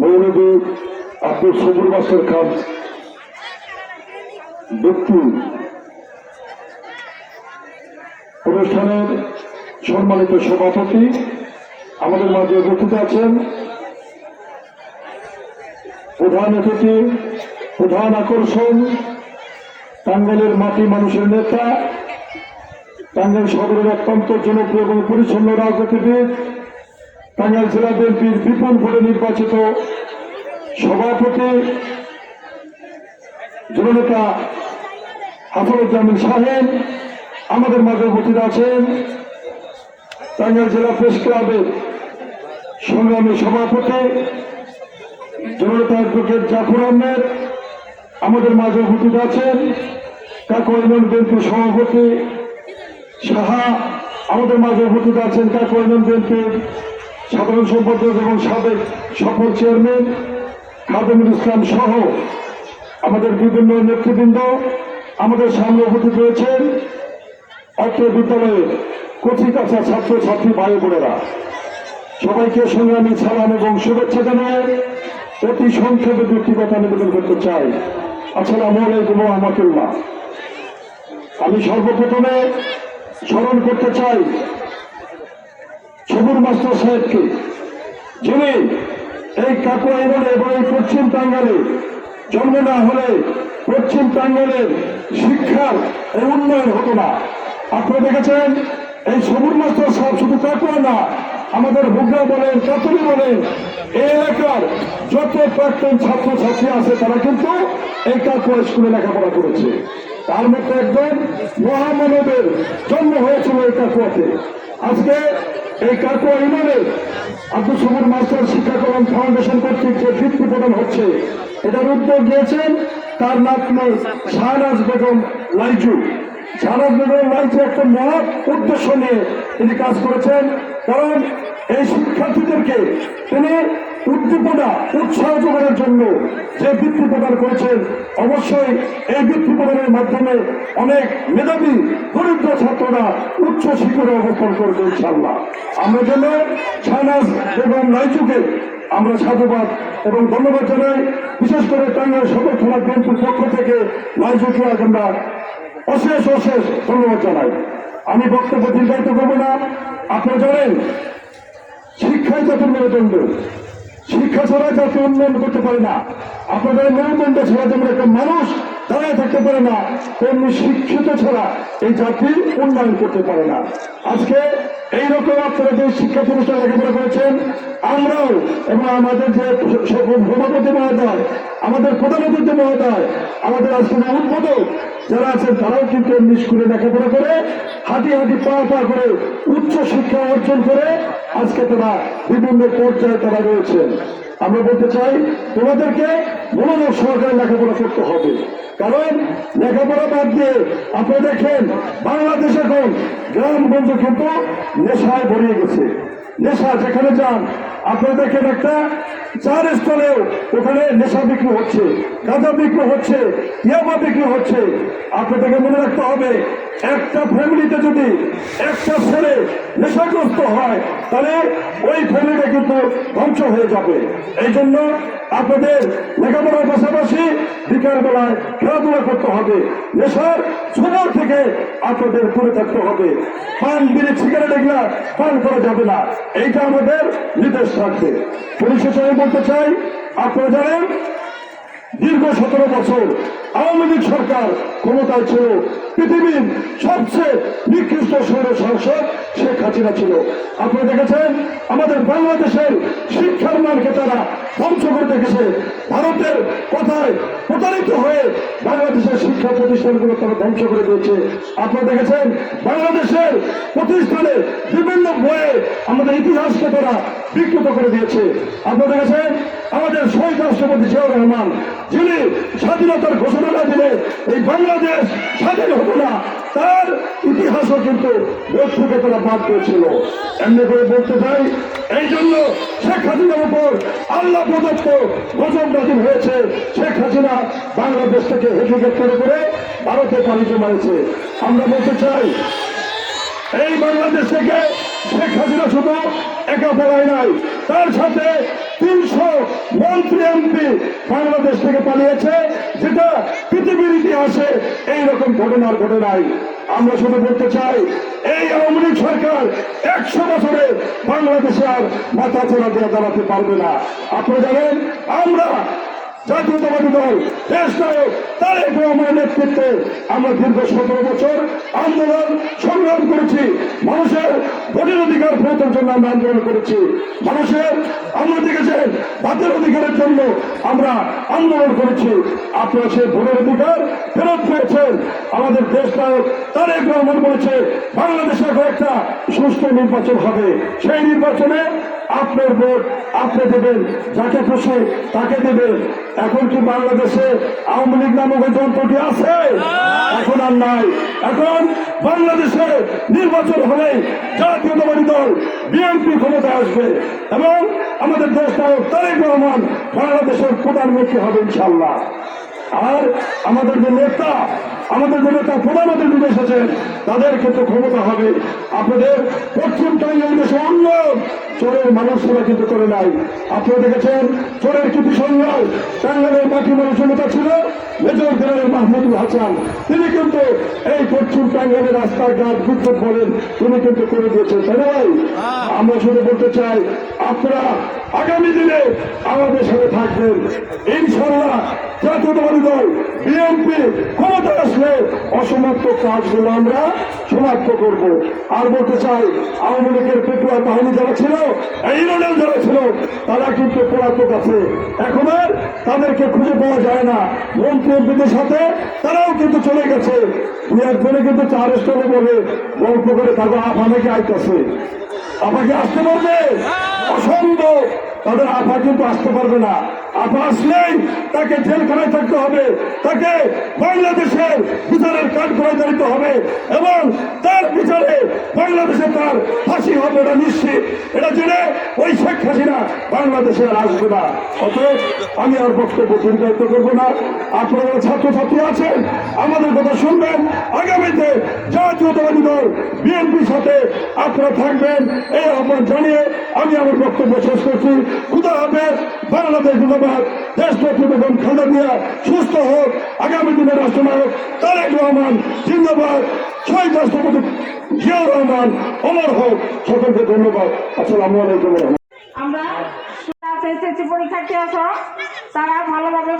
মৌলবী Abdul Sabur master খান, ব্যক্তি। অনুষ্ঠানের সম্মানিত সভাপতি আমাদের মাঝে উপস্থিত আছেন। প্রধান অতিথি, প্রধান আকর্ষণ, টাঙ্গাইলের মাটি মানুষের নেতা, টাঙ্গাইল শহরের অত্যন্ত জনপ্রিয় এবং পরিচ্ছন্ন রাজনীতিবিদ টাঙ্গাইল জেলা বিএনপির বিপুল ভোটে নির্বাচিত সভাপতি জননেতা হাফরুজ্জামিন সাহেব আমাদের মাঝে উপস্থিত আছেন। টাঙ্গাইল জেলা প্রেস ক্লাবের সংগ্রামী সভাপতি জননেতা অ্যাডভোকেট জাফর আহমেদ আমাদের মাঝে উপস্থিত আছেন। কাকু ইউনিয়ন বিএনপির সভাপতি সাহা আমাদের মাঝে উপস্থিত আছেন। কাকু ইউনিয়ন বিএনপির সাধারণ সম্পাদক এবং সাবেক সফল চেয়ারম্যান খাদেমুল ইসলাম সহ আমাদের বিভিন্ন নেতৃবৃন্দ আমাদের সামনে উপস্থিত রয়েছেন অত্র বিদ্যালয়ের কচি কাছা ছাত্র ছাত্রী ভাই বোনেরা। সবাইকে সংগ্রামী সালাম এবং শুভেচ্ছা জানিয়ে অতি সংক্ষেপে দুটি কথা নিবেদন করতে চাই। আসসালামু আলাইকুম রহমতুল্লাহ। আমি সর্বপ্রথমে স্মরণ করতে চাই সবুর মাস্টার সাহেবকে, যিনি এই কাকুয়া ইউনিয়নে এবং এই পশ্চিম টাঙ্গালে জন্ম না হলে পশ্চিম টাঙ্গালের শিক্ষার এই উন্নয়ন হতো না। আপনারা দেখেছেন, এই সবুর মাস্টার সাহেব শুধু কাকুয়া না, আমাদের হুগরা বলেন, কাতুরি বলেন এই এলাকার যত প্রাক্তন ছাত্র ছাত্রী আছে, তারা কিন্তু এই কাকুয়া স্কুলে লেখাপড়া করেছে। তার মধ্যে একজন মহামানবের জন্ম হয়েছিল এই কাকুয়াতে আজকে এই কাকুয়া ইমানে আব্দুল সবুর মাস্টার শিক্ষাকরণ ফাউন্ডেশন কর্তৃক যে ভিত্তি প্রদান হচ্ছে, এটার উদ্যোগ দিয়েছেন তার নাতনি শাহরাজ বেগম লাইজু। শাহনাজ বেগম লাইজু একটা মহৎ উদ্দেশ্য নিয়ে তিনি কাজ করেছেন, কারণ এই শিক্ষার্থীদেরকে তিনি উদ্দীপনা উৎসাহ যোগানোর জন্য যে বৃত্তি প্রদান করেছেন, অবশ্যই এই বৃত্তি প্রদানের মাধ্যমে অনেক মেধাবী, দরিদ্র ছাত্ররা উচ্চ শিখরে অবস্থান করবে ইনশাল্লাহ আমরা যেন ছানাস এবং লাইচুকে আমরা সাধুবাদ এবং ধন্যবাদ জানাই। বিশেষ করে টাঙ্গাইল সদর থানা বিএনপির পক্ষ থেকে লাইচুকে আজ আমরা অশেষ অশেষ ধন্যবাদ জানাই। আমি বক্তব্য দীর্ঘায়িত করব না। আপনারা জানেন, শিক্ষাই জাতির মেরুদণ্ড। শিক্ষা ছাড়া জাতি উন্নয়ন করতে পারে না। আপনাদের মেরুদণ্ড ছাড়া যেমন একটা মানুষ দাঁড়ায় থাকতে পারে না, তেমনি শিক্ষিত ছাড়া এই জাতি উন্নয়ন করতে পারে না। আজকে এইরকম আপনারা যে শিক্ষা প্রতিষ্ঠান লেখাপড়া করেছেন, আমরাও এবং আমাদের যে সভাপতি মহোদয়, আমাদের প্রধান অতিথি মহোদয়, আমাদের আজকে উদ্বোধক যারা আছেন তারাও কিন্তু এমনি স্কুলে লেখাপড়া করে, হাঁটি হাঁটি পা পা করে উচ্চ শিক্ষা অর্জন করে আজকে তারা বিভিন্ন পর্যায়ে তারা রয়েছেন আমরা বলতে চাই, তোমাদেরকে মনোযোগ সহকারে লেখাপড়া করতে হবে। কারণ লেখাপড়া বাদ দিয়ে আপনি দেখেন, বাংলাদেশ এখন গ্রামগঞ্জ কিন্তু নেশায় ভরিয়ে গেছে। নেশা, যেখানে যান আপনি দেখেন একটা চার স্থলেও ওখানে নেশা বিক্রি হচ্ছে, গাঁজা বিক্রি হচ্ছে, ইয়াবা বিক্রি হচ্ছে। আপনাদেরকে মনে রাখতে হবে, একটা ফ্যামিলিতে যদি একটা ছেলে নেশাগ্রস্ত হয়, তাহলে ওই ফ্যামিলিটা কিন্তু ধ্বংস হয়ে যাবে। এই জন্য আপনাদের লেখাপড়ার পাশাপাশি বিকাল বেলায় খেলাধুলা করতে হবে। নেশার ছোট থেকে আপনাদের দূরে থাকতে হবে। পান, বিড়ি, সিগারেট এগুলা পান করা যাবে না। এইটা আমাদের নির্দেশ থাকবে। পরিশেষে আমি বলতে চাই, আপনারা জানেন, দীর্ঘ সতেরো বছর আওয়ামী লীগ সরকার ক্ষমতায় ছিল। পৃথিবীর সবচেয়ে নিকৃষ্ট সৌর সংসদ হাসিনা ছিল। আপনারা দেখেছেন, আমাদের বাংলাদেশের শিক্ষার মানকে তারা ধ্বংস করে দেখেছে ভারতের কথায় প্রতারিত হয়ে বাংলাদেশের শিক্ষা প্রতিষ্ঠানগুলো তারা ধ্বংস করে দিয়েছে। আপনারা দেখেছেন, বাংলাদেশের প্রতিষ্ঠানে বিভিন্ন বইয়ে আমাদের ইতিহাসকে তারা বিকৃত করে দিয়েছে। আপনারা দেখেছেন, আমাদের শহীদ রাষ্ট্রপতি জিয়াউর রহমান, যিনি স্বাধীনতার ঘোষণা দিলে এই বাংলাদেশ স্বাধীন হতো না তার ইতিহাসও কিন্তু বোধ তারা বাদ দিয়েছিল। এমনি করে বলতে চাই, এই জন্য শেখ হাসিনার উপর আল্লাহ প্রদত্ত গজব নাজিল হয়েছে। শেখ হাসিনা বাংলাদেশ থেকে হেলিকপ্টারে করে ভারতে পানি জমাইছে আমরা বলতে চাই, এই বাংলাদেশ থেকে শেখ হাসিনা শুধু একা পড়ায় নাই, তার সাথে তিনশো মন্ত্রী এমপি বাংলাদেশ থেকে পালিয়েছে, যেটা পৃথিবীর ইতিহাসে এইরকম ঘটনার ঘটে নাই। আমরা শুধু বলতে চাই, এই আওয়ামী লীগ সরকার একশো বছরে বাংলাদেশে আর মাথা চোরা দিয়ে দাঁড়াতে পারবে না। আপনারা জানেন, আমরা জাতীয়তাবাদী দল, দেশ নায়ক তারেক রহমানের নেতৃত্বে আমরা দীর্ঘ সতেরো বছর আন্দোলন সংগ্রাম করেছি। মানুষের ভোটের অধিকার ফেরতের জন্য আমরা আন্দোলন করেছি। মানুষের আমরা দেখেছেন ভাতের অধিকারের জন্য আমরা আন্দোলন করেছি। আপনারা সেই ভোটের অধিকার ফেরত পেয়েছেন। আমাদের দেশ নায়ক তারেক রহমান বলেছে, বাংলাদেশে এখন একটা সুষ্ঠু নির্বাচন হবে। সেই নির্বাচনে আপনার ভোট আপনি দেবেন, যাকে খুশি তাকে দেবেন। এখন কি বাংলাদেশে আওয়ামী লীগ নামক যন্ত্রটি আছে? এখন আর নাই। এখন বাংলাদেশে নির্বাচন হলে জাতীয়তাবাদী দল বিএনপি ক্ষমতায় আসবে এবং আমাদের দেশ নায়ক তারেক রহমান বাংলাদেশের প্রধানমন্ত্রী হবে ইনশাল্লাহ আর আমাদের যে নেতা আমাদের যে নেতা প্রধানমন্ত্রী বিদেশ আছেন তাদের ক্ষেত্রে ক্ষমতা হবে। আপনাদের পশ্চিম টাইমের দেশে অন্য চোরের মানুষরা কিন্তু করে নাই। আপনারা দেখেছেন, চোরের কৃতি সংগ্রাম টাঙ্গালের মাটি মানুষের নেতা ছিল, মেজর জেনারেল মাহমুদুল হাসান। তিনি কিন্তু এই পশ্চিম টাঙ্গালের রাস্তাঘাট বিদ্যুৎ বলেন, তিনি কিন্তু করে দিয়েছেন। তাই না ভাই? আমরা শুধু বলতে চাই, আপনারা আগামী দিনে আমাদের সাথে থাকবেন। ইনশাল্লাহ জাতীয়তাবাদী দল, বিএনপি, ক্ষমতা আসলে অসমাপ্ত কাজগুলো আমরা সমাপ্ত করব। আর বলতে চাই, আওয়ামী লীগের পেটুয়া বাহিনী যারা ছিল এই যারা ছিল তারা কিন্তু পলাতক আছে। এখন আর তাদেরকে খুঁজে পাওয়া যায় না। মন্ত্রী এমপিদের সাথে তারাও কিন্তু চলে গেছে। দু একজনে কিন্তু চার স্টলে বলে গল্প করে তারপর আপনাকে আইতেছে। আমাকে আসতে পারবে অসম্ভব। তাদের আফা কিন্তু আসতে পারবে না। আসলেই তাকে জেলখানায় থাকতে হবে, তাকে বাংলাদেশের বিচারের কাঠ করে দিতে হবে এবং তার বিচারে বাংলাদেশে তার ফাঁসি হবে এটা নিশ্চিত। এটা জেনে ওই শেখ হাসিনা বাংলাদেশে আসবে না। অতএব আমি আর বক্তব্য দীর্ঘায়িত করব না। আপনারা ছাত্রছাত্রী আছেন, আমাদের কথা শুনবেন। আগামীতে জাতীয়তাবাদী দল বিএনপির সাথে আপনারা থাকবেন, এই আহ্বান জানিয়ে আমি আমার বক্তব্য শেষ করছি। খুদা হবে বাংলাদেশ জিন্দাবাদ দেশ বেগম খালেদা দিয়া সুস্থ হোক, আগামী দিনের রাষ্ট্রনায়ক তারেক রহমান জিন্দাবাদ। শহীদ রাষ্ট্রপতি জিয়াউর রহমান, অমর হোক। সকলকে ধন্যবাদ। আসসালামু আলাইকুম। আমরা পরীক্ষার্থী আছো তারা ভালোভাবে